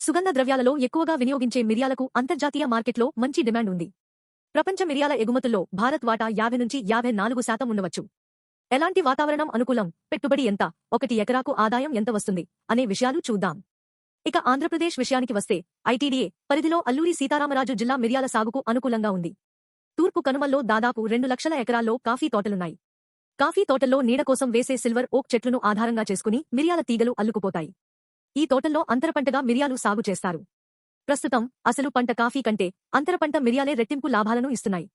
సుగంధ ద్రవ్యాలలో ఎక్కువగా వినియోగించే మిరియాలకు అంతర్జాతీయ మార్కెట్లో మంచి డిమాండ్ ఉంది. ప్రపంచ మిరియాల ఎగుమతుల్లో భారత్ వాటా యాభై నుంచి యాభై నాలుగు శాతం ఉండవచ్చు. ఎలాంటి వాతావరణం అనుకూలం? పెట్టుబడి ఎంత? ఒకటి ఎకరాకు ఆదాయం ఎంత వస్తుంది? అనే విషయాలు చూద్దాం. ఇక ఆంధ్రప్రదేశ్ విషయానికి వస్తే ఐటీడీఏ పరిధిలో అల్లూరి సీతారామరాజు జిల్లా మిరియాల సాగుకు అనుకూలంగా ఉంది. తూర్పు కనుమల్లో దాదాపు రెండు లక్షల ఎకరాల్లో కాఫీ తోటలున్నాయి. కాఫీ తోటల్లో నీడ కోసం వేసే సిల్వర్ ఓక్ చెట్లను ఆధారంగా చేసుకుని మిరియాల తీగలు అల్లుకుపోతాయి. ఈ తోటల్లో అంతర పంటగా మిరియాలు సాగు చేస్తారు. ప్రస్తుతం అసలు పంట కాఫీ కంటే అంతర పంట మిరియాలే రెట్టింపు లాభాలను ఇస్తున్నాయి.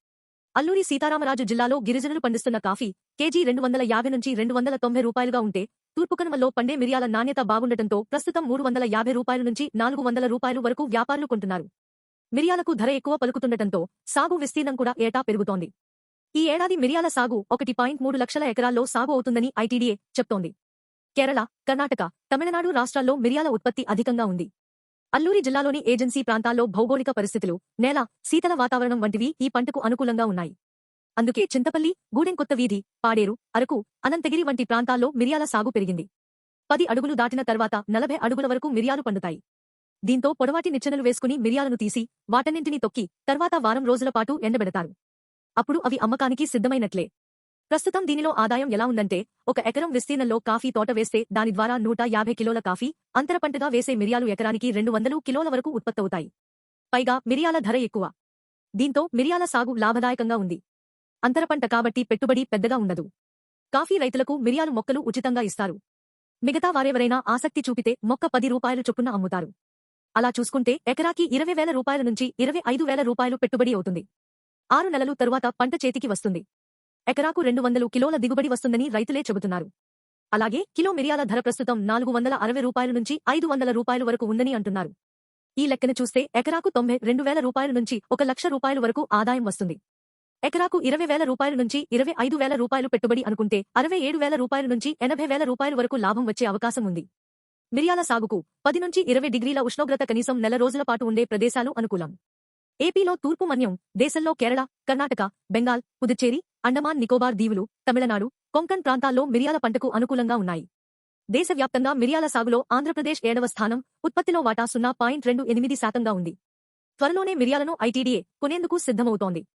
అల్లూరి సీతారామరాజు జిల్లాలో గిరిజనులు పండిస్తున్న కాఫీ కేజీ రెండు వందల యాభై నుంచి రెండు వందల తొంభై రూపాయలుగా ఉంటే తూర్పుకనుమల్లో పండే మిరియాల నాణ్యత బాగుండటంతో ప్రస్తుతం మూడు వందల యాభై రూపాయల నుంచి నాలుగు వందల రూపాయలు వరకు వ్యాపారులు కొంటున్నారు. మిరియాలకు ధర ఎక్కువ పలుకుతుండటంతో సాగు విస్తీర్ణం కూడా ఏటా పెరుగుతోంది. ఈ ఏడాది మిరియాల సాగు ఒకటి పాయింట్ మూడు లక్షల ఎకరాల్లో సాగు అవుతుందని ఐటీడీఏ చెప్తోంది. కేరళ కర్ణాటక తమిళనాడు రాష్ట్రాల్లో మిరియాల ఉత్పత్తి అధికంగా ఉంది. అల్లూరి జిల్లాలోని ఏజెన్సీ ప్రాంతాల్లో భౌగోళిక పరిస్థితులు నేల శీతల వాతావరణం వంటివి ఈ పంటకు అనుకూలంగా ఉన్నాయి. అందుకే చింతపల్లి గూడెం కొత్త వీధి పాడేరు అరకు అనంతగిరి వంటి ప్రాంతాల్లో మిరియాల సాగు పెరిగింది. పది అడుగులు దాటిన తర్వాత నలభై అడుగుల వరకు మిరియాలు పండుతాయి. దీంతో పొడవాటి నిచ్చెనలు వేసుకుని మిరియాలను తీసి వాటన్నింటినీ తొక్కి తర్వాత వారం రోజుల పాటు ఎండబెడతారు. అప్పుడు అవి అమ్మకానికి సిద్ధమైనట్లే. ప్రస్తుతం దీనిలో ఆదాయం ఎలా ఉందంటే ఒక ఎకరం విస్తీర్ణంలో కాఫీ తోట వేస్తే దాని ద్వారా నూట యాభై కిలోల కాఫీ అంతర పంటగా వేసే మిరియాలు ఎకరానికి రెండు వందలు కిలోల వరకు ఉత్పత్తవుతాయి. పైగా మిరియాల ధర ఎక్కువ. దీంతో మిరియాల సాగు లాభదాయకంగా ఉంది. అంతర పంట కాబట్టి పెట్టుబడి పెద్దగా ఉండదు. కాఫీ రైతులకు మిరియాలు మొక్కలు ఉచితంగా ఇస్తారు. మిగతా వారెవరైనా ఆసక్తి చూపితే మొక్క పది రూపాయలు చొప్పున అమ్ముతారు. అలా చూసుకుంటే ఎకరాకి ఇరవై వేల రూపాయల నుంచి ఇరవై ఐదు వేల రూపాయలు పెట్టుబడి అవుతుంది. ఆరు నెలలు తరువాత పంట చేతికి వస్తుంది. ఎకరాకు రెండు వందలు కిలోల దిగుబడి వస్తుందని రైతులే చెబుతున్నారు. అలాగే కిలో మిరియాల ధర ప్రస్తుతం నాలుగు వందల అరవై రూపాయల నుంచి ఐదు వందల రూపాయల వరకు ఉందని అంటున్నారు. ఈ లెక్కన చూస్తే ఎకరాకు తొంభై రెండు వేల రూపాయల నుంచి ఒక లక్ష రూపాయల వరకు ఆదాయం వస్తుంది. ఎకరాకు ఇరవై వేల రూపాయల నుంచి ఇరవై ఐదు వేల రూపాయలు పెట్టుబడి అనుకుంటే అరవై ఏడు వేల రూపాయల నుంచి ఎనభై వేల రూపాయల వరకు లాభం వచ్చే అవకాశం ఉంది. మిరియాల సాగుకు పది నుంచి ఇరవై డిగ్రీల ఉష్ణోగ్రత కనీసం నెల రోజుల పాటు ఉండే ప్రదేశాలు అనుకూలం. ఏపీలో తూర్పు మన్యం దేశంలో కేరళ కర్ణాటక బెంగాల్ పుదుచ్చేరి అండమాన్ నికోబార్ దీవులు తమిళనాడు కొంకన్ ప్రాంతాల్లో మిరియాల పంటకు అనుకూలంగా ఉన్నాయి. దేశవ్యాప్తంగా మిరియాల సాగులో ఆంధ్రప్రదేశ్ ఏడవ స్థానం ఉత్పత్తిలో వాటా సున్నా పాయింట్ రెండు ఎనిమిది శాతంగా ఉంది. త్వరలోనే మిరియాలను ఐటీడీఏ కొనేందుకు సిద్ధమవుతోంది.